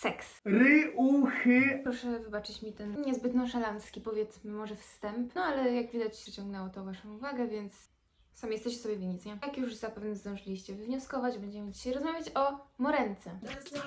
Seks. Ryuchy. Proszę wybaczyć mi ten niezbyt nonszalancki, powiedzmy, może wstęp. No ale jak widać, przyciągnęło to Waszą uwagę, więc sami jesteście sobie winni, nie? Jak już zapewne zdążyliście wywnioskować, będziemy dzisiaj rozmawiać o moręce. Tylko,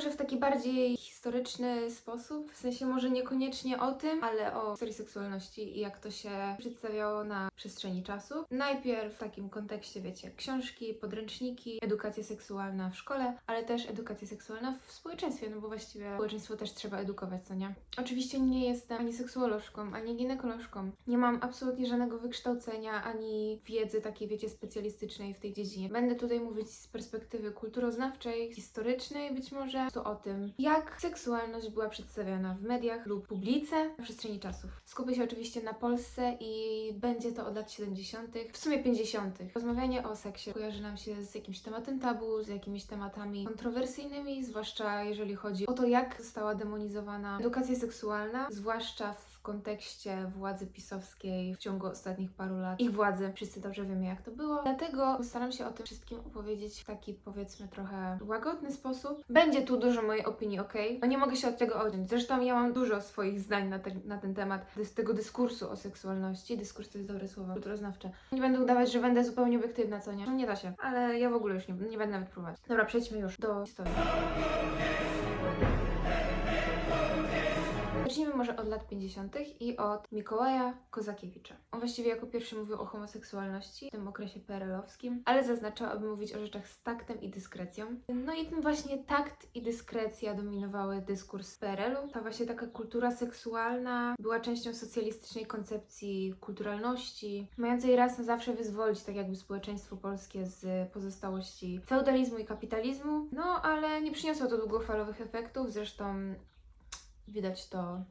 że w taki bardziej historyczny sposób, w sensie może niekoniecznie o tym, ale o historii seksualności i jak to się przedstawiało na przestrzeni czasu. Najpierw w takim kontekście, wiecie, książki, podręczniki, edukacja seksualna w szkole, ale też edukacja seksualna w społeczeństwie, no bo właściwie społeczeństwo też trzeba edukować, co nie? Oczywiście nie jestem ani seksuolożką, ani ginekolożką. Nie mam absolutnie żadnego wykształcenia, ani wiedzy takiej, wiecie, specjalistycznej w tej dziedzinie. Będę tutaj mówić z perspektywy kulturoznawczej, historycznej być może, to o tym, jak seksualność była przedstawiana w mediach lub publice na przestrzeni czasów. Skupię się oczywiście na Polsce i będzie to od lat 70., w sumie 50. Rozmawianie o seksie kojarzy nam się z jakimś tematem tabu, z jakimiś tematami kontrowersyjnymi, zwłaszcza jeżeli chodzi o to, jak została demonizowana edukacja seksualna, zwłaszcza w kontekście władzy pisowskiej w ciągu ostatnich paru lat. Ich władzy, wszyscy dobrze wiemy jak to było. Dlatego postaram się o tym wszystkim opowiedzieć w taki powiedzmy trochę łagodny sposób. Będzie tu dużo mojej opinii, ok? No nie mogę się od tego odciąć. Zresztą ja mam dużo swoich zdań na, te, na ten temat, z tego dyskursu o seksualności. Dyskurs to jest dobre słowo, kulturoznawcze. Nie będę udawać, że będę zupełnie obiektywna, co nie? No nie da się. Ale ja w ogóle już nie, nie będę nawet próbować. Dobra, przejdźmy już do historii. Zacznijmy może od lat 50. i od Mikołaja Kozakiewicza. On właściwie jako pierwszy mówił o homoseksualności w tym okresie PRL-owskim, ale zaznaczał, aby mówić o rzeczach z taktem i dyskrecją. No i ten właśnie takt i dyskrecja dominowały dyskurs PRL-u. Ta właśnie taka kultura seksualna była częścią socjalistycznej koncepcji kulturalności, mającej raz na zawsze wyzwolić tak jakby społeczeństwo polskie z pozostałości feudalizmu i kapitalizmu. No ale nie przyniosło to długofalowych efektów, zresztą Widać to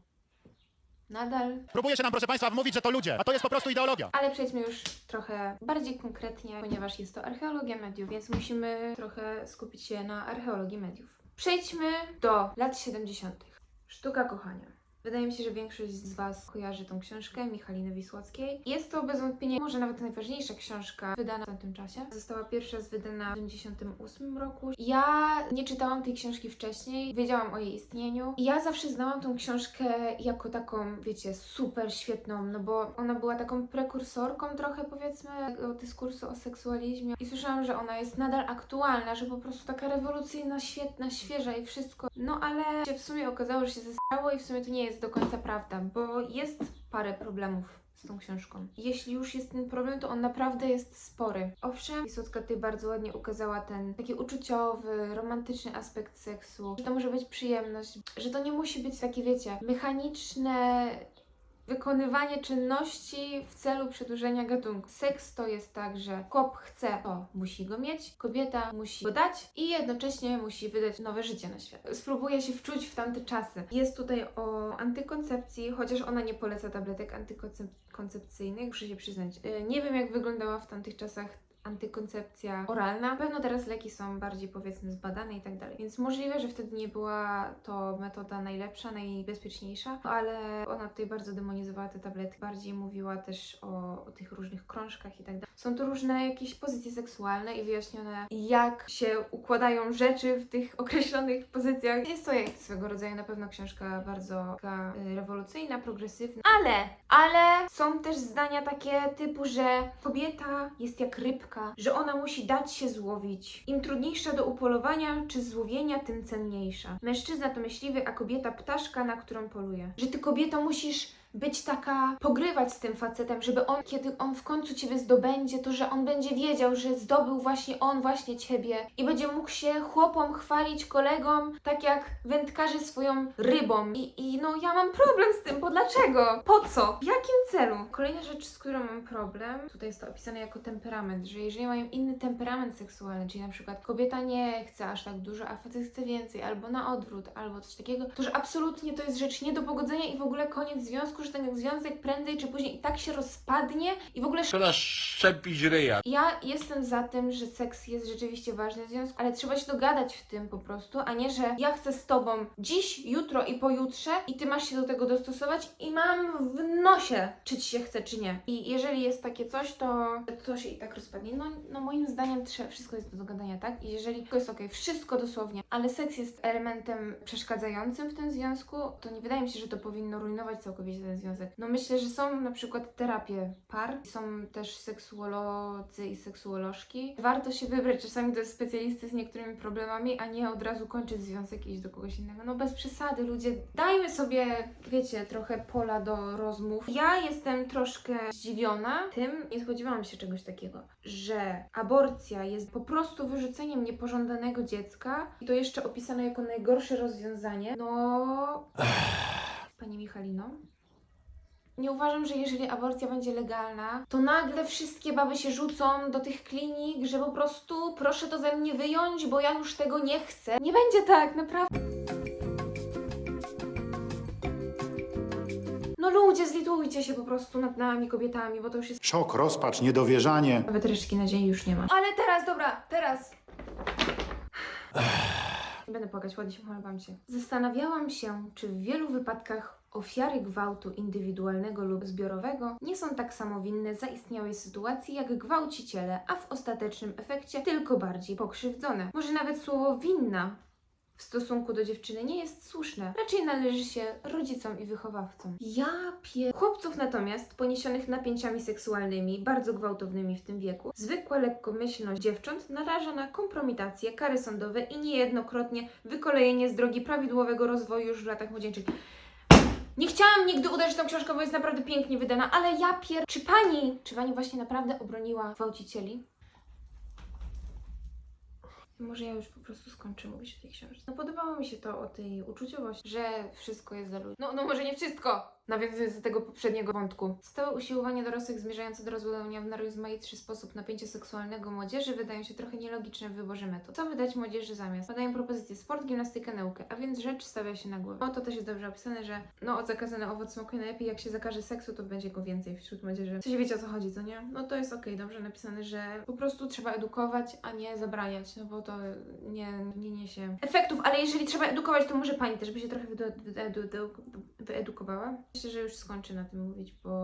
nadal. Próbuje się nam, proszę Państwa, wmówić, że to ludzie, a to jest po prostu ideologia. Ale przejdźmy już trochę bardziej konkretnie, ponieważ jest to archeologia mediów, więc musimy trochę skupić się na archeologii mediów. Przejdźmy do lat 70. Sztuka kochania. Wydaje mi się, że większość z Was kojarzy tą książkę Michaliny Wisłockiej. Jest to bez wątpienia może nawet najważniejsza książka wydana w tamtym czasie. Została pierwsza raz wydana w 1978 roku. Ja nie czytałam tej książki wcześniej, wiedziałam o jej istnieniu. I ja zawsze znałam tą książkę jako taką, wiecie, super świetną, no bo ona była taką prekursorką trochę powiedzmy dyskursu o seksualizmie. I słyszałam, że ona jest nadal aktualna, że po prostu taka rewolucyjna, świetna, świeża i wszystko. No ale się w sumie okazało, że się zestało i w sumie to nie jest do końca prawda, bo jest parę problemów z tą książką. Jeśli już jest ten problem, to on naprawdę jest spory. Owszem, Wisłocka tutaj bardzo ładnie ukazała ten taki uczuciowy, romantyczny aspekt seksu, że to może być przyjemność, że to nie musi być takie, wiecie, mechaniczne wykonywanie czynności w celu przedłużenia gatunku. Seks to jest tak, że chłop chce, to musi go mieć, kobieta musi go dać i jednocześnie musi wydać nowe życie na świat. Spróbuję się wczuć w tamte czasy. Jest tutaj o antykoncepcji, chociaż ona nie poleca tabletek antykoncepcyjnych, muszę się przyznać. Yy, Nie wiem, jak wyglądała w tamtych czasach antykoncepcja oralna. Na pewno teraz leki są bardziej powiedzmy zbadane i tak dalej. Więc możliwe, że wtedy nie była to metoda najlepsza, najbezpieczniejsza, ale ona tutaj bardzo demonizowała te tabletki. Bardziej mówiła też o, o tych różnych krążkach i tak dalej. Są tu różne jakieś pozycje seksualne i wyjaśnione, jak się układają rzeczy w tych określonych pozycjach. Jest to jak swego rodzaju na pewno książka bardzo taka y, rewolucyjna, progresywna. Ale, ale są też zdania takie typu, że kobieta jest jak rybka, że ona musi dać się złowić. Im trudniejsza do upolowania czy złowienia, tym cenniejsza. Mężczyzna to myśliwy, a kobieta ptaszka, na którą poluje. Że ty kobieta musisz być taka, pogrywać z tym facetem, żeby on, kiedy on w końcu ciebie zdobędzie, to że on będzie wiedział, że zdobył właśnie on, właśnie ciebie i będzie mógł się chłopom chwalić, kolegom, tak jak wędkarzy swoją rybą. I, I no ja mam problem z tym, bo dlaczego? Po co? W jakim celu? Kolejna rzecz, z którą mam problem, tutaj jest to opisane jako temperament, że jeżeli mają inny temperament seksualny, czyli na przykład kobieta nie chce aż tak dużo, a facet chce więcej, albo na odwrót, albo coś takiego, to że absolutnie to jest rzecz nie do pogodzenia i w ogóle koniec związku, związku, że ten związek prędzej czy później i tak się rozpadnie i w ogóle Trzeba szczepić ryja. ja jestem za tym, że seks jest rzeczywiście ważny w związku, ale trzeba się dogadać w tym po prostu, a nie, że ja chcę z tobą dziś, jutro i pojutrze i ty masz się do tego dostosować i mam w nosie, czy ci się chce, czy nie. I jeżeli jest takie coś, to to się i tak rozpadnie. No, no moim zdaniem trzeba, wszystko jest do dogadania, tak? I jeżeli wszystko jest okej, wszystko dosłownie, ale seks jest elementem przeszkadzającym w tym związku, to nie wydaje mi się, że to powinno rujnować całkowicie ten związek. No myślę, że są na przykład terapie par, są też seksuolodzy i seksuolożki. Warto się wybrać czasami do specjalisty z niektórymi problemami, a nie od razu kończyć związek i iść do kogoś innego. No bez przesady, ludzie. Dajmy sobie, wiecie, trochę pola do rozmów. Ja jestem troszkę zdziwiona tym, nie spodziewałam się czegoś takiego, że aborcja jest po prostu wyrzuceniem niepożądanego dziecka i to jeszcze opisane jako najgorsze rozwiązanie. No. Pani Michalino? Nie uważam, że jeżeli aborcja będzie legalna, to nagle wszystkie baby się rzucą do tych klinik, że po prostu proszę to ze mnie wyjąć, bo ja już tego nie chcę. Nie będzie tak, naprawdę. No ludzie, zlitujcie się po prostu nad nami, kobietami, bo to już jest... Szok, rozpacz, niedowierzanie. Nawet resztki nadziei już nie ma. Ale teraz, dobra, teraz! Nie będę płakać, ładnie się chwalowam się. Zastanawiałam się, czy w wielu wypadkach ofiary gwałtu indywidualnego lub zbiorowego nie są tak samo winne zaistniałej sytuacji jak gwałciciele, a w ostatecznym efekcie tylko bardziej pokrzywdzone. Może nawet słowo winna w stosunku do dziewczyny nie jest słuszne. Raczej należy się rodzicom i wychowawcom. Ja pie... Chłopców natomiast, poniesionych napięciami seksualnymi, bardzo gwałtownymi w tym wieku, zwykła lekkomyślność dziewcząt naraża na kompromitacje, kary sądowe i niejednokrotnie wykolejenie z drogi prawidłowego rozwoju już w latach młodzieńczych. Nie chciałam nigdy uderzyć tą książką, bo jest naprawdę pięknie wydana, ale ja pier... Czy pani, czy pani właśnie naprawdę obroniła gwałcicieli? Może ja już po prostu skończę mówić o tej książce. No podobało mi się to o tej uczuciowości, że wszystko jest za ludzi. No, no może nie wszystko! Nawiązując do tego poprzedniego wątku. Stałe usiłowanie dorosłych zmierzające do rozbudowania w najrozmaitszy sposób napięcia seksualnego młodzieży wydają się trochę nielogiczne w wyborze metod. Co wydać młodzieży zamiast? Podają propozycje sport, gimnastykę, naukę, a więc rzecz stawia się na głowę. O, to też jest dobrze opisane, że no zakazany owoc smakuje najlepiej, jak się zakaże seksu, to będzie go więcej wśród młodzieży. Coś wiecie o co chodzi, co nie? No to jest okej, dobrze napisane, że po prostu trzeba edukować, a nie zabraniać, no bo to nie, nie niesie efektów, ale jeżeli trzeba edukować, to może pani też by się trochę wyedu- wyedu- wyedukowała. Myślę, że już skończę na tym mówić, bo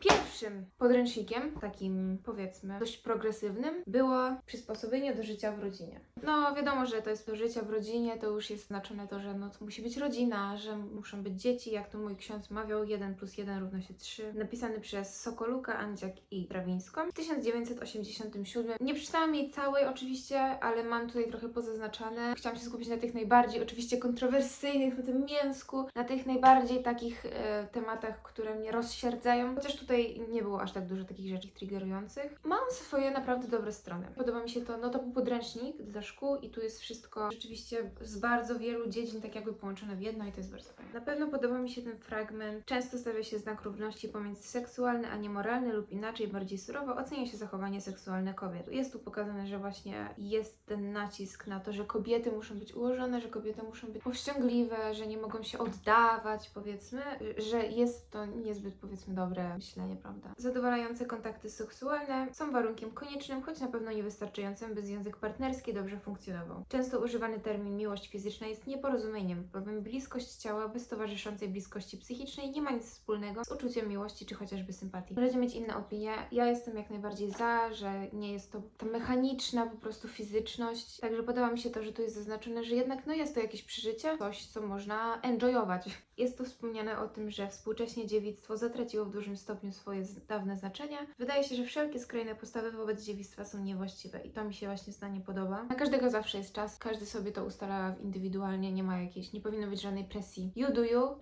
Pierwszym podręcznikiem, takim powiedzmy dość progresywnym, było przysposobienie do życia w rodzinie. No wiadomo, że to jest do życia w rodzinie, to już jest znaczone to, że no, to musi być rodzina, że muszą być dzieci, jak to mój ksiądz mawiał, 1 plus 1 równa się 3. Napisany przez Sokoluka, Andziak i Trawińską w 1987. Nie przeczytałam jej całej oczywiście, ale mam tutaj trochę pozaznaczane. Chciałam się skupić na tych najbardziej oczywiście kontrowersyjnych, na tym mięsku, na tych najbardziej takich e, tematach, które mnie rozsierdzają. Chociaż tutaj nie było aż tak dużo takich rzeczy triggerujących. Mam swoje naprawdę dobre strony. Podoba mi się to, no to był podręcznik dla szkół i tu jest wszystko rzeczywiście z bardzo wielu dziedzin tak jakby połączone w jedno i to jest bardzo fajne. Na pewno podoba mi się ten fragment. Często stawia się znak równości pomiędzy seksualny a niemoralny lub inaczej, bardziej surowo ocenia się zachowanie seksualne kobiet. Jest tu pokazane, że właśnie jest ten nacisk na to, że kobiety muszą być ułożone, że kobiety muszą być powściągliwe, że nie mogą się oddawać, powiedzmy, że jest to niezbyt, powiedzmy, dobre myślenie, prawda? Zadowalające kontakty seksualne są warunkiem koniecznym, choć na pewno niewystarczającym, by związek partnerski dobrze funkcjonował. Często używany termin miłość fizyczna jest nieporozumieniem, bowiem bliskość ciała bez towarzyszącej bliskości psychicznej nie ma nic wspólnego z uczuciem miłości czy chociażby sympatii. Możecie mieć inne opinie. Ja jestem jak najbardziej za, że nie jest to ta mechaniczna po prostu fizyczność. Także podoba mi się to, że tu jest zaznaczone, że jednak no jest to jakieś przeżycie, coś co można enjoyować. Jest tu wspomniane o tym, że współcześnie dziewictwo zatraciło w dużym stopniu swoje dawne znaczenie. Wydaje się, że wszelkie skrajne postawy wobec dziewictwa są niewłaściwe i to mi się właśnie zdanie podoba. Na każdego zawsze jest czas, każdy sobie to ustala indywidualnie, nie ma jakiejś, nie powinno być żadnej presji. You do you,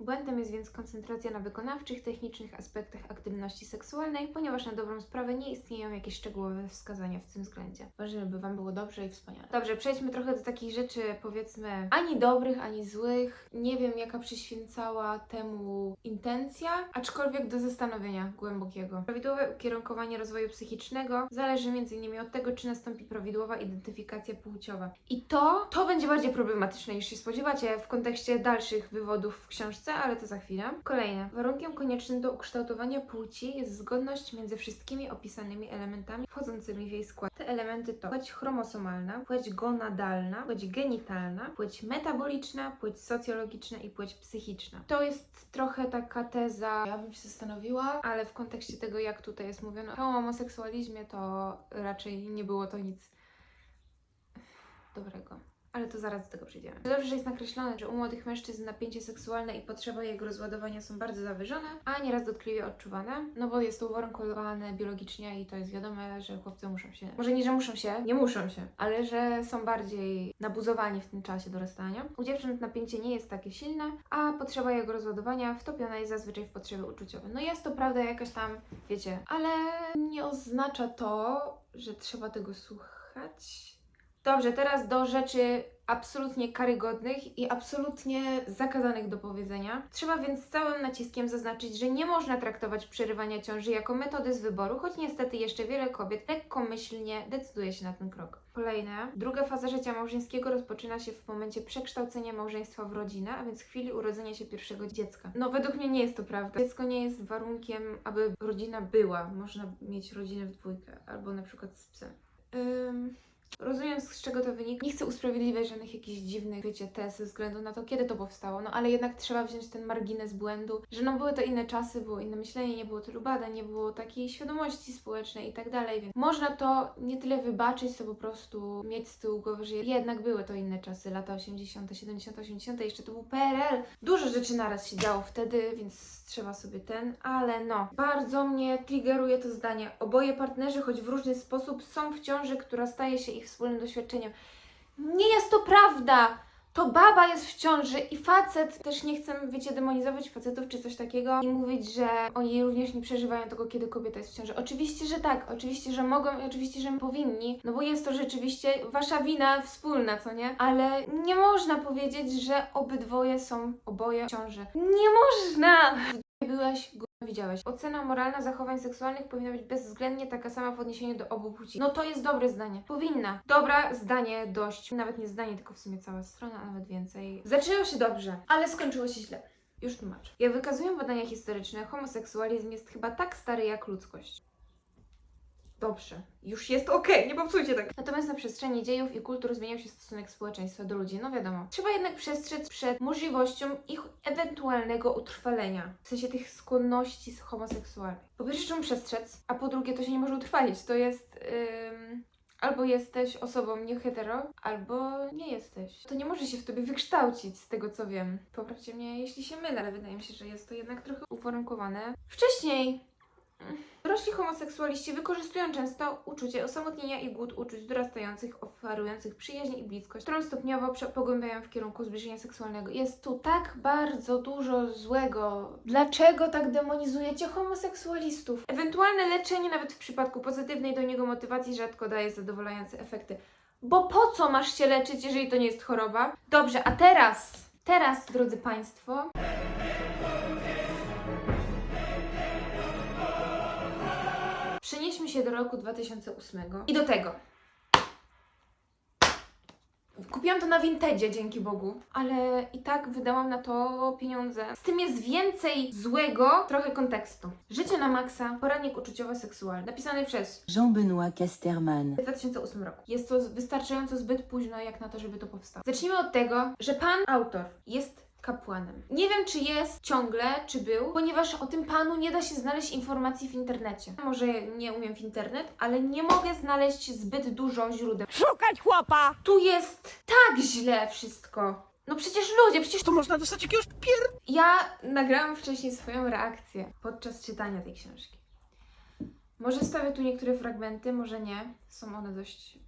Błędem jest więc koncentracja na wykonawczych, technicznych aspektach aktywności seksualnej, ponieważ na dobrą sprawę nie istnieją jakieś szczegółowe wskazania w tym względzie. Ważne, żeby Wam było dobrze i wspaniale. Dobrze, przejdźmy trochę do takich rzeczy, powiedzmy, ani dobrych, ani złych. Nie wiem, jaka przyświęcała temu intencja, aczkolwiek do zastanowienia głębokiego. Prawidłowe ukierunkowanie rozwoju psychicznego zależy m.in. od tego, czy nastąpi prawidłowa identyfikacja płciowa. I to, to będzie bardziej problematyczne niż się spodziewacie w kontekście dalszych wywodów w książce książce, ale to za chwilę. Kolejne. Warunkiem koniecznym do ukształtowania płci jest zgodność między wszystkimi opisanymi elementami wchodzącymi w jej skład. Te elementy to płeć chromosomalna, płeć gonadalna, płeć genitalna, płeć metaboliczna, płeć socjologiczna i płeć psychiczna. To jest trochę taka teza, ja bym się zastanowiła, ale w kontekście tego, jak tutaj jest mówione o homoseksualizmie, to raczej nie było to nic dobrego. Ale to zaraz do tego przejdziemy. Dobrze, że jest nakreślone, że u młodych mężczyzn napięcie seksualne i potrzeba jego rozładowania są bardzo zawyżone, a nieraz dotkliwie odczuwane, no bo jest to uwarunkowane biologicznie i to jest wiadome, że chłopcy muszą się, może nie, że muszą się, nie muszą się, ale że są bardziej nabuzowani w tym czasie dorastania. U dziewcząt napięcie nie jest takie silne, a potrzeba jego rozładowania wtopiona jest zazwyczaj w potrzeby uczuciowe. No jest to prawda jakaś tam, wiecie, ale nie oznacza to, że trzeba tego słuchać. Dobrze, teraz do rzeczy absolutnie karygodnych i absolutnie zakazanych do powiedzenia. Trzeba więc całym naciskiem zaznaczyć, że nie można traktować przerywania ciąży jako metody z wyboru, choć niestety jeszcze wiele kobiet lekkomyślnie decyduje się na ten krok. Kolejne. Druga faza życia małżeńskiego rozpoczyna się w momencie przekształcenia małżeństwa w rodzinę, a więc w chwili urodzenia się pierwszego dziecka. No według mnie nie jest to prawda. Dziecko nie jest warunkiem, aby rodzina była. Można mieć rodzinę w dwójkę, albo na przykład z psem. Ym... Rozumiem, z czego to wynika. Nie chcę usprawiedliwiać żadnych jakichś dziwnych, wiecie, tez ze względu na to, kiedy to powstało, no ale jednak trzeba wziąć ten margines błędu, że no były to inne czasy, było inne myślenie, nie było tylu badań, nie było takiej świadomości społecznej i tak dalej, więc można to nie tyle wybaczyć, co po prostu mieć z tyłu głowy, że jednak były to inne czasy, lata 80., 70., 80., jeszcze to był PRL. Dużo rzeczy naraz się działo wtedy, więc trzeba sobie ten, ale no, bardzo mnie triggeruje to zdanie. Oboje partnerzy, choć w różny sposób, są w ciąży, która staje się ich wspólnym doświadczeniem. Nie jest to prawda! To baba jest w ciąży i facet, też nie chcę, wiecie, demonizować facetów czy coś takiego i mówić, że oni również nie przeżywają tego, kiedy kobieta jest w ciąży. Oczywiście, że tak, oczywiście, że mogą i oczywiście, że powinni, no bo jest to rzeczywiście wasza wina wspólna, co nie? Ale nie można powiedzieć, że obydwoje są oboje w ciąży. Nie można! Byłaś, widziałeś. Ocena moralna zachowań seksualnych powinna być bezwzględnie taka sama w odniesieniu do obu płci. No to jest dobre zdanie. Powinna. Dobra, zdanie dość. Nawet nie zdanie, tylko w sumie cała strona, a nawet więcej. Zaczęło się dobrze, ale skończyło się źle. Już tłumaczę. Jak wykazują badania historyczne, homoseksualizm jest chyba tak stary jak ludzkość. Dobrze, już jest okej, nie popsujcie tak. Natomiast na przestrzeni dziejów i kultur zmieniał się stosunek społeczeństwa do ludzi, no wiadomo. Trzeba jednak przestrzec przed możliwością ich ewentualnego utrwalenia, w sensie tych skłonności homoseksualnych. Po pierwsze, czemu przestrzec, a po drugie, to się nie może utrwalić. To jest. Albo jesteś osobą nie hetero, albo nie jesteś. To nie może się w tobie wykształcić, z tego co wiem. Poprawcie mnie, jeśli się mylę, ale wydaje mi się, że jest to jednak trochę uwarunkowane. Wcześniej Dorośli homoseksualiści wykorzystują często uczucie osamotnienia i głód uczuć dorastających, oferujących przyjaźń i bliskość, którą stopniowo pogłębiają w kierunku zbliżenia seksualnego. Jest tu tak bardzo dużo złego. Dlaczego tak demonizujecie homoseksualistów? Ewentualne leczenie, nawet w przypadku pozytywnej do niego motywacji, rzadko daje zadowalające efekty. Bo po co masz się leczyć, jeżeli to nie jest choroba? Dobrze, a teraz, teraz, drodzy Państwo, się do roku 2008 i do tego. Kupiłam to na Vintage, dzięki Bogu, ale i tak wydałam na to pieniądze. Z tym jest więcej złego, trochę kontekstu. Życie na maksa, poradnik uczuciowo-seksualny, napisany przez Jean-Benoît Casterman. w 2008 roku. Jest to wystarczająco zbyt późno, jak na to, żeby to powstało. Zacznijmy od tego, że pan autor jest kapłanem. Nie wiem, czy jest ciągle, czy był, ponieważ o tym panu nie da się znaleźć informacji w internecie. Może nie umiem w internet, ale nie mogę znaleźć zbyt dużo źródeł. Szukać chłopa! Tu jest tak źle wszystko. No przecież ludzie, przecież To można dostać jakiegoś pier... ja nagrałam wcześniej swoją reakcję podczas czytania tej książki. Może wstawię tu niektóre fragmenty, może nie. Są one dość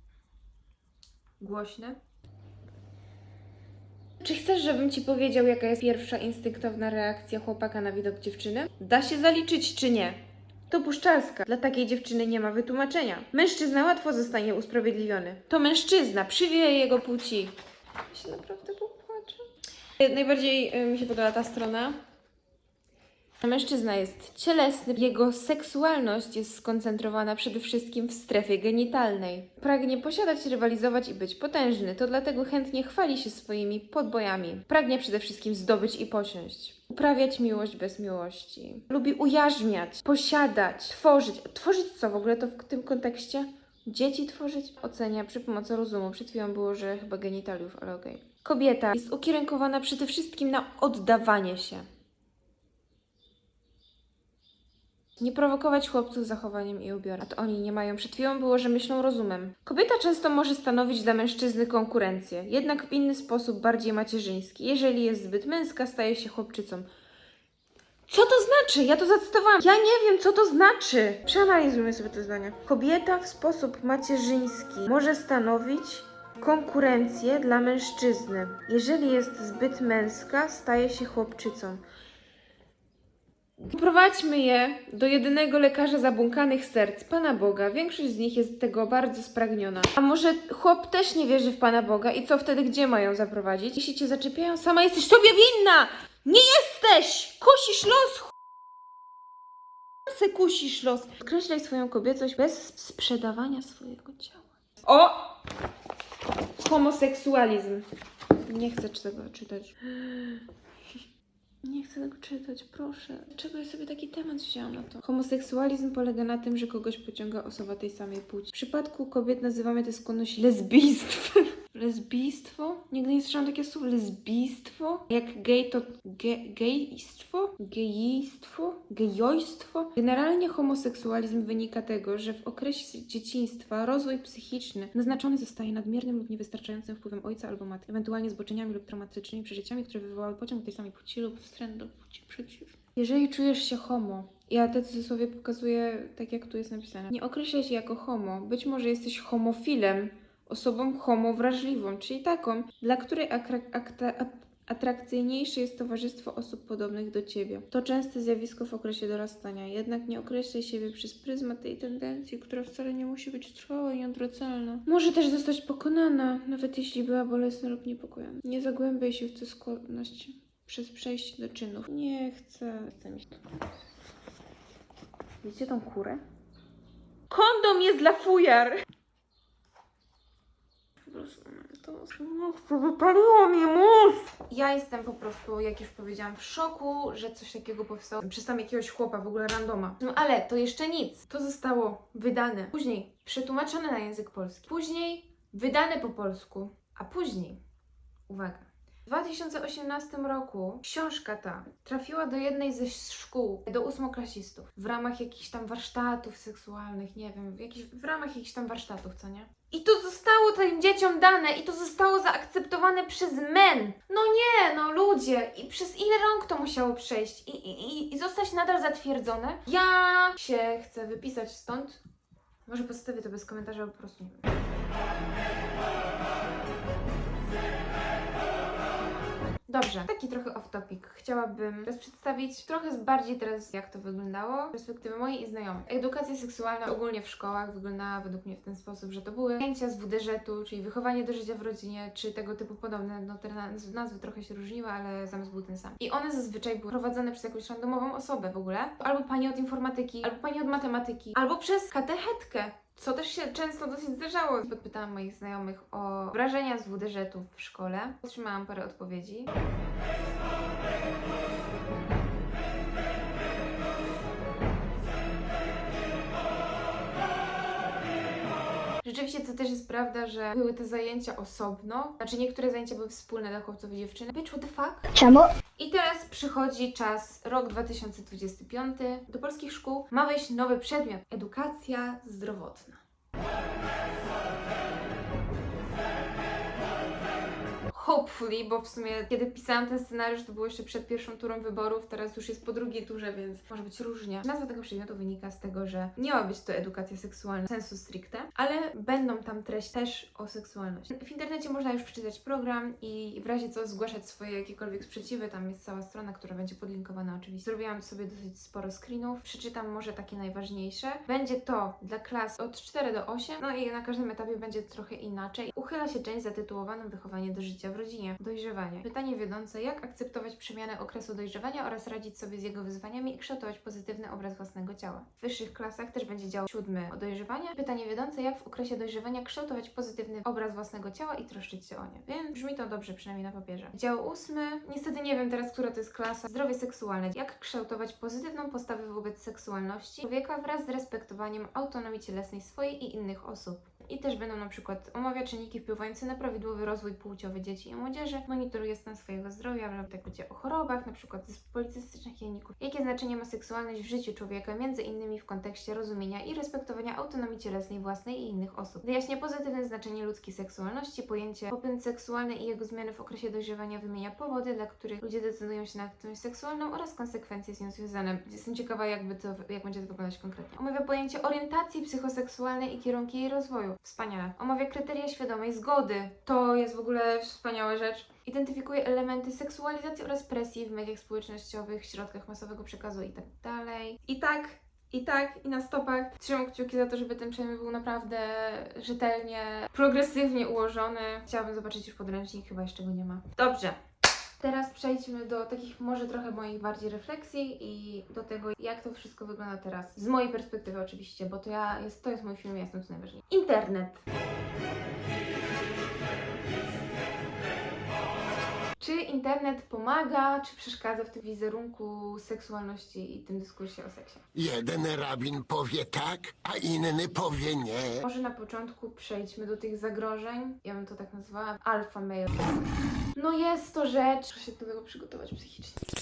głośne. Czy chcesz, żebym ci powiedział, jaka jest pierwsza instynktowna reakcja chłopaka na widok dziewczyny? Da się zaliczyć czy nie? To puszczalska. Dla takiej dziewczyny nie ma wytłumaczenia. Mężczyzna łatwo zostanie usprawiedliwiony. To mężczyzna, przywieje jego płci. Ja się naprawdę popłaczę. Najbardziej y, mi się podoba ta strona. Mężczyzna jest cielesny, jego seksualność jest skoncentrowana przede wszystkim w strefie genitalnej. Pragnie posiadać, rywalizować i być potężny, to dlatego chętnie chwali się swoimi podbojami. Pragnie przede wszystkim zdobyć i posiąść. Uprawiać miłość bez miłości. Lubi ujarzmiać, posiadać, tworzyć. Tworzyć co w ogóle to w tym kontekście? Dzieci tworzyć? Ocenia przy pomocy rozumu. Przed chwilą było, że chyba genitaliów, ale okej. Kobieta jest ukierunkowana przede wszystkim na oddawanie się. Nie prowokować chłopców zachowaniem i ubiorem. A to oni nie mają. Przed chwilą było, że myślą rozumem. Kobieta często może stanowić dla mężczyzny konkurencję, jednak w inny sposób, bardziej macierzyński. Jeżeli jest zbyt męska, staje się chłopczycą. Co to znaczy? Ja to zacytowałam. Ja nie wiem, co to znaczy. Przeanalizujmy sobie te zdania. Kobieta w sposób macierzyński może stanowić konkurencję dla mężczyzny. Jeżeli jest zbyt męska, staje się chłopczycą. Prowadźmy je do jedynego lekarza zabłąkanych serc, Pana Boga. Większość z nich jest tego bardzo spragniona. A może chłop też nie wierzy w Pana Boga i co wtedy, gdzie mają zaprowadzić? Jeśli cię zaczepiają, sama jesteś sobie winna! Nie jesteś! Kusisz los! ch- Se kusisz los. Podkreślaj swoją kobiecość bez sprzedawania swojego ciała. O! Homoseksualizm. Nie chcę tego czytać. Nie chcę tego czytać, proszę. Dlaczego ja sobie taki temat wzięłam na to? Homoseksualizm polega na tym, że kogoś pociąga osoba tej samej płci. W przypadku kobiet nazywamy tę skłonność lesbijstwem. Lesbijstwo? Nigdy nie słyszałam takiego słowa. Lesbijstwo? Jak gej to ge, gejstwo? Gejistwo? Gejojstwo? Generalnie homoseksualizm wynika tego, że w okresie dzieciństwa rozwój psychiczny naznaczony zostaje nadmiernym lub niewystarczającym wpływem ojca albo matki, ewentualnie zboczeniami lub traumatycznymi przeżyciami, które wywołały pociąg tej samej płci lub wstręt do płci. Jeżeli czujesz się homo, ja te cudzysłowie pokazuję tak, jak tu jest napisane. Nie określaj się jako homo. Być może jesteś homofilem, osobą homowrażliwą, czyli taką, dla której atrakcyjniejsze jest towarzystwo osób podobnych do ciebie. To częste zjawisko w okresie dorastania, jednak nie określaj siebie przez pryzmat tej tendencji, która wcale nie musi być trwała i nieodwracalna. Może też zostać pokonana, nawet jeśli była bolesna lub niepokojąca. Nie zagłębiaj się w tę skłonność przez przejście do czynów. Nie chcę. Chcę mieć to. Widzicie tą kurę? Kondom jest dla fujar! Po prostu, to nie chcę, wypaliło mi mózg! Ja jestem po prostu, jak już powiedziałam, w szoku, że coś takiego powstało. Przez tam jakiegoś chłopa, w ogóle randoma. No ale to jeszcze nic. To zostało wydane. Później przetłumaczone na język polski. Później wydane po polsku. A później, uwaga, w 2018 roku książka ta trafiła do jednej ze szkół, do ósmoklasistów, w ramach jakichś tam warsztatów seksualnych, nie wiem, w, jakichś, w ramach jakichś tam warsztatów, co nie? I to zostało tym dzieciom dane i to zostało zaakceptowane przez men. No nie, no ludzie. I przez ile rąk to musiało przejść i, i, i, zostać nadal zatwierdzone? Ja się chcę wypisać stąd. Może postawię to bez komentarza, po prostu nie wiem. Dobrze, taki trochę off topic. Chciałabym teraz przedstawić trochę bardziej teraz, jak to wyglądało z perspektywy mojej i znajomych. Edukacja seksualna ogólnie w szkołach wyglądała według mnie w ten sposób, że to były zajęcia z WDŻ-u, czyli wychowanie do życia w rodzinie, czy tego typu podobne. No te naz- nazwy trochę się różniły, ale zamysł był ten sam. I one zazwyczaj były prowadzone przez jakąś randomową osobę w ogóle. Albo pani od informatyki, albo pani od matematyki, albo przez katechetkę. Co też się często dosyć zdarzało. Podpytałam moich znajomych o wrażenia z WDŻ-u w szkole. Otrzymałam parę odpowiedzi. Rzeczywiście to też jest prawda, że były te zajęcia osobno. Znaczy niektóre zajęcia były wspólne dla chłopców i dziewczyn. Bitch, what the fuck? Czemu? I teraz przychodzi czas, rok 2025. Do polskich szkół ma wejść nowy przedmiot edukacja zdrowotna. Hopefully, bo w sumie kiedy pisałam ten scenariusz, to było jeszcze przed pierwszą turą wyborów, teraz już jest po drugiej turze, więc może być różnie. Nazwa tego przedmiotu wynika z tego, że nie ma być to edukacja seksualna sensu stricte, ale będą tam treści też o seksualności. W internecie można już przeczytać program i w razie co zgłaszać swoje jakiekolwiek sprzeciwy, tam jest cała strona, która będzie podlinkowana oczywiście. Zrobiłam sobie dosyć sporo screenów, przeczytam może takie najważniejsze. Będzie to dla klas od 4 do 8, no i na każdym etapie będzie trochę inaczej. Uchyla się część zatytułowaną Wychowanie do życia w rodzinie. Dojrzewanie. Pytanie wiodące, jak akceptować przemianę okresu dojrzewania oraz radzić sobie z jego wyzwaniami i kształtować pozytywny obraz własnego ciała. W wyższych klasach też będzie dział siódmy o dojrzewanie. Pytanie wiodące, jak w okresie dojrzewania kształtować pozytywny obraz własnego ciała i troszczyć się o nie. Więc brzmi to dobrze, przynajmniej na papierze. Dział ósmy, niestety nie wiem teraz, która to jest klasa. Zdrowie seksualne. Jak kształtować pozytywną postawę wobec seksualności człowieka wraz z respektowaniem autonomii cielesnej swojej i innych osób. I też będą na przykład omawiać czynniki wpływające na prawidłowy rozwój płciowy dzieci i młodzieży, monitoruje stan swojego zdrowia, tak będzie o chorobach, na przykład policystycznych jajników. Jakie znaczenie ma seksualność w życiu człowieka, między innymi w kontekście rozumienia i respektowania autonomii cielesnej własnej i innych osób. Wyjaśnia pozytywne znaczenie ludzkiej seksualności, pojęcie popęd seksualny i jego zmiany w okresie dojrzewania wymienia powody, dla których ludzie decydują się na aktywność seksualną oraz konsekwencje z nią związane. Jestem ciekawa, jakby to, jak będzie to wyglądać konkretnie. Omawia pojęcie orientacji psychoseksualnej i kierunki jej rozwoju. Wspaniale. Omawia kryteria świadomej zgody. To jest w ogóle wspaniała rzecz. Identyfikuje elementy seksualizacji oraz presji w mediach społecznościowych, środkach masowego przekazu i tak. I tak, i tak, i na stopach. Trzymam kciuki za to, żeby ten przejm był naprawdę rzetelnie, progresywnie ułożony. Chciałabym zobaczyć już podręcznik, chyba jeszcze go nie ma. Dobrze. Teraz przejdźmy do takich może trochę moich bardziej refleksji i do tego, jak to wszystko wygląda teraz. Z mojej perspektywy oczywiście, bo to ja jest, to jest mój film, ja jestem tu najważniejszy. Internet. Czy internet pomaga, czy przeszkadza w tym wizerunku seksualności i tym dyskursie o seksie? Jeden rabin powie tak, a inny powie nie. Może na początku przejdźmy do tych zagrożeń. Ja bym to tak nazwała. Alpha male. No jest to rzecz. Muszę się do tego przygotować psychicznie.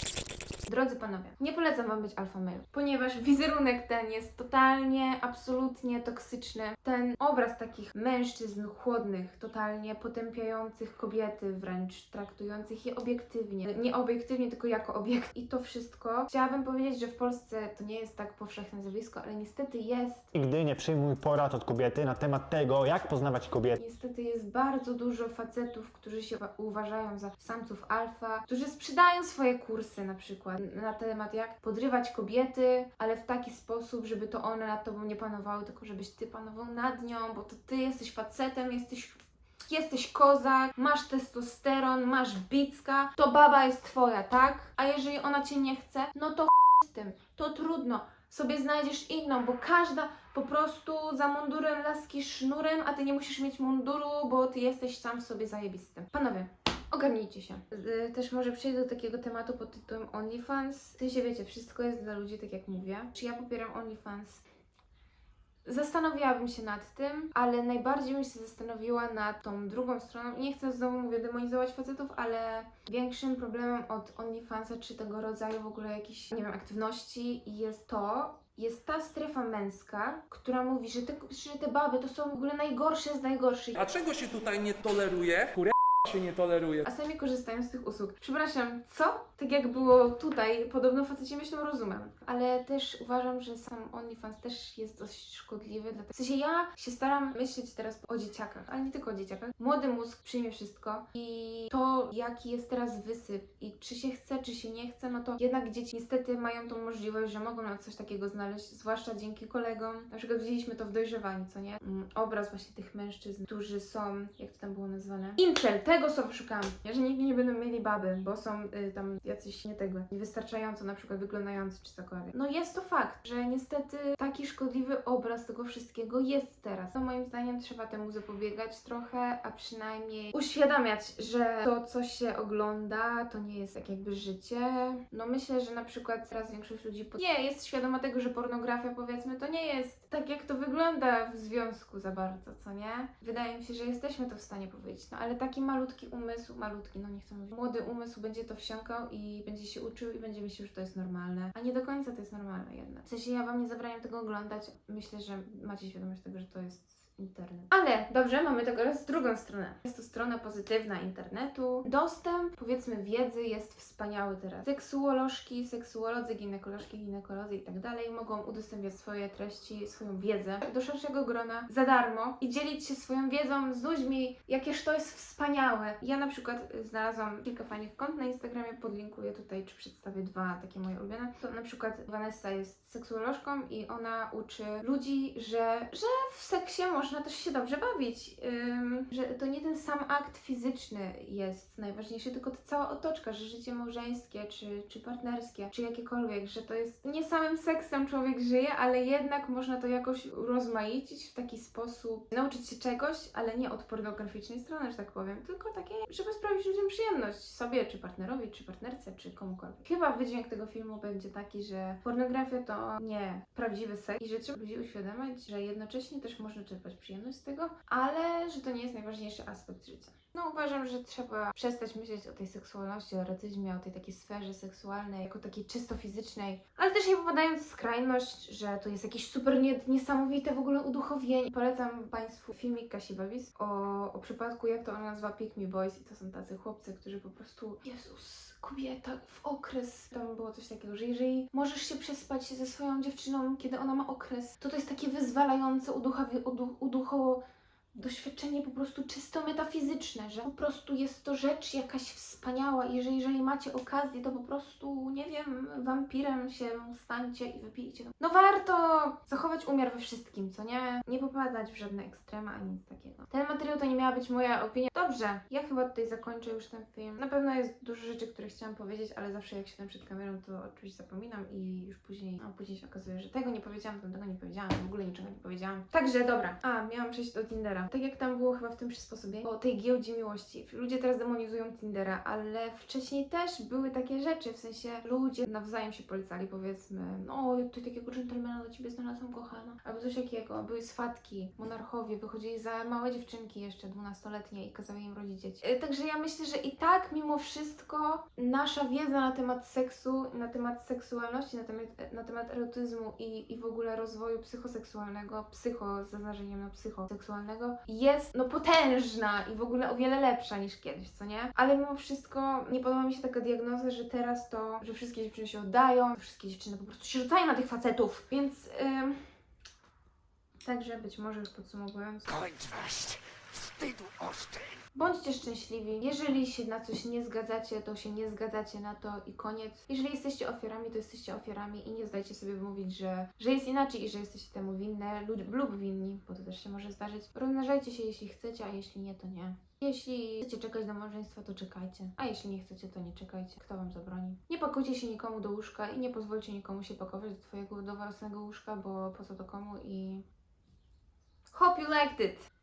Drodzy panowie, nie polecam wam być alfa male, ponieważ wizerunek ten jest totalnie, absolutnie toksyczny. Ten obraz takich mężczyzn chłodnych, totalnie potępiających kobiety, wręcz traktujących je obiektywnie. Nie obiektywnie, tylko jako obiekt. I to wszystko. Chciałabym powiedzieć, że w Polsce to nie jest tak powszechne zjawisko, ale niestety jest. Nigdy nie przyjmuj porad od kobiety na temat tego, jak poznawać kobiety. Niestety jest bardzo dużo facetów, którzy się uwa- uważają za samców alfa, którzy sprzedają swoje kursy na przykład na temat jak podrywać kobiety, ale w taki sposób, żeby to one nad tobą nie panowały, tylko żebyś ty panował nad nią, bo to ty jesteś facetem, jesteś Jesteś kozak, masz testosteron, masz bicka, to baba jest twoja, tak? A jeżeli ona cię nie chce, no to z tym, to trudno. Sobie znajdziesz inną, bo każda po prostu za mundurem laski sznurem, a ty nie musisz mieć munduru, bo ty jesteś sam sobie zajebistym. Panowie, ogarnijcie się. Y, Też może przejdę do takiego tematu pod tytułem OnlyFans. W sensie wiecie, wszystko jest dla ludzi, tak jak mówię. Czy ja popieram OnlyFans? Zastanawiałabym się nad tym, ale najbardziej bym się zastanowiła nad tą drugą stroną. Nie chcę znowu mówię demonizować facetów, ale większym problemem od OnlyFansa czy tego rodzaju w ogóle jakichś, nie wiem, aktywności jest to, jest ta strefa męska, która mówi, że te, że te baby to są w ogóle najgorsze z najgorszych. A czego się tutaj nie toleruje? Kurwa się nie toleruje. A sami korzystają z tych usług. Przepraszam, co? Tak jak było tutaj, podobno faceci myślą rozumem. Ale też uważam, że sam OnlyFans też jest dość szkodliwy. Dlatego... W sensie ja się staram myśleć teraz o dzieciakach, ale nie tylko o dzieciakach. Młody mózg przyjmie wszystko i to, jaki jest teraz wysyp i czy się chce, czy się nie chce, no to jednak dzieci niestety mają tą możliwość, że mogą na coś takiego znaleźć, zwłaszcza dzięki kolegom. Na przykład widzieliśmy to w dojrzewaniu, co nie? Mm, obraz właśnie tych mężczyzn, którzy są, jak to tam było nazwane? Incel, tego słowa szukałam. Że nigdy nie będą mieli baby, bo są y, tam jacyś nie tego, niewystarczająco na przykład wyglądający czy cokolwiek. No jest to fakt, że niestety taki szkodliwy obraz tego wszystkiego jest teraz. No moim zdaniem trzeba temu zapobiegać trochę, a przynajmniej uświadamiać, że to, co się ogląda, to nie jest tak jakby życie. No myślę, że na przykład teraz większość ludzi po... nie jest świadoma tego, że pornografia powiedzmy to nie jest tak, jak to wygląda w związku za bardzo, co nie? Wydaje mi się, że jesteśmy to w stanie powiedzieć, no ale taki malutki umysł, malutki, no nie chcę mówić, młody umysł będzie to wsiąkał i będzie się uczył i będzie myślał, że to jest normalne, a nie do końca to jest normalne jednak. W sensie ja Wam nie zabraniam tego oglądać, myślę, że macie świadomość tego, że to jest internet. Ale dobrze, mamy teraz drugą stronę. Jest to strona pozytywna internetu. Dostęp, powiedzmy, wiedzy jest wspaniały teraz. Seksuolożki, seksuolodzy, ginekolożki, ginekolodzy i tak dalej mogą udostępniać swoje treści, swoją wiedzę do szerszego grona za darmo i dzielić się swoją wiedzą z ludźmi, jakież to jest wspaniałe. Ja na przykład y, znalazłam kilka fajnych kont na Instagramie, podlinkuję tutaj, czy przedstawię dwa takie moje ulubione. To na przykład Vanessa jest seksuolożką i ona uczy ludzi, że, że w seksie można można też się dobrze bawić. Że to nie ten sam akt fizyczny jest najważniejszy, tylko ta cała otoczka, że życie małżeńskie, czy, czy partnerskie, czy jakiekolwiek, że to jest nie samym seksem człowiek żyje, ale jednak można to jakoś rozmaicić w taki sposób, nauczyć się czegoś, ale nie od pornograficznej strony, że tak powiem, tylko takie, żeby sprawić ludziom przyjemność sobie, czy partnerowi, czy partnerce, czy komukolwiek. Chyba wydźwięk tego filmu będzie taki, że pornografia to nie prawdziwy seks i że trzeba ludzi uświadamiać, że jednocześnie też można czerpać przyjemność z tego, ale że to nie jest najważniejszy aspekt życia. No uważam, że trzeba przestać myśleć o tej seksualności, o erotyzmie, o tej takiej sferze seksualnej, jako takiej czysto fizycznej, ale też nie popadając w skrajność, że to jest jakieś super nie, niesamowite w ogóle uduchowienie. Polecam Państwu filmik Kasi Babis o, o przypadku, jak to ona nazywa Pick Me Boys i to są tacy chłopcy, którzy po prostu, Jezus, kobieta w okres, tam było coś takiego, że jeżeli możesz się przespać ze swoją dziewczyną, kiedy ona ma okres, to to jest takie wyzwalające, uduchowi, udu, uduchowo doświadczenie po prostu czysto metafizyczne, że po prostu jest to rzecz jakaś wspaniała i że jeżeli macie okazję, to po prostu, nie wiem, wampirem się stańcie i wypijcie. No warto zachować umiar we wszystkim, co nie? Nie popadać w żadne ekstrema ani nic takiego. Ten materiał to nie miała być moja opinia. Dobrze, ja chyba tutaj zakończę już ten film. Na pewno jest dużo rzeczy, które chciałam powiedzieć, ale zawsze jak siadam przed kamerą, to oczywiście zapominam i już później, a później się okazuje, że tego nie powiedziałam, tego nie powiedziałam, w ogóle niczego nie powiedziałam. Także dobra. A, miałam przejść do Tindera. Tak jak tam było chyba w tym przysposobieniu, o tej giełdzie miłości. Ludzie teraz demonizują Tindera, ale wcześniej też były takie rzeczy, w sensie ludzie nawzajem się polecali, powiedzmy, no, tutaj takiego dżentelmena dla ciebie znalazłam, kochana. Albo coś takiego. Były swatki, monarchowie, wychodzili za małe dziewczynki jeszcze, dwunastoletnie i kazały im rodzić dzieci. E, Także ja myślę, że i tak mimo wszystko nasza wiedza na temat seksu, na temat seksualności, na temat, na temat erotyzmu i, i w ogóle rozwoju psychoseksualnego, psycho z zaznaczeniem na psychoseksualnego jest no potężna i w ogóle o wiele lepsza niż kiedyś, co nie? Ale mimo wszystko nie podoba mi się taka diagnoza, że teraz to, że wszystkie dziewczyny się oddają, wszystkie dziewczyny po prostu się rzucają na tych facetów, więc także być może podsumowując, Kończość wstydu ostry. Bądźcie szczęśliwi. Jeżeli się na coś nie zgadzacie, to się nie zgadzacie na to i koniec. Jeżeli jesteście ofiarami, to jesteście ofiarami i nie zdajcie sobie wmówić, że, że jest inaczej i że jesteście temu winne lub, lub winni, bo to też się może zdarzyć. Rozmnażajcie się, jeśli chcecie, a jeśli nie, to nie. Jeśli chcecie czekać do małżeństwa, to czekajcie. A jeśli nie chcecie, to nie czekajcie. Kto wam zabroni? Nie pakujcie się nikomu do łóżka i nie pozwólcie nikomu się pakować do twojego, do własnego łóżka, bo po co to komu i... Hope you liked it!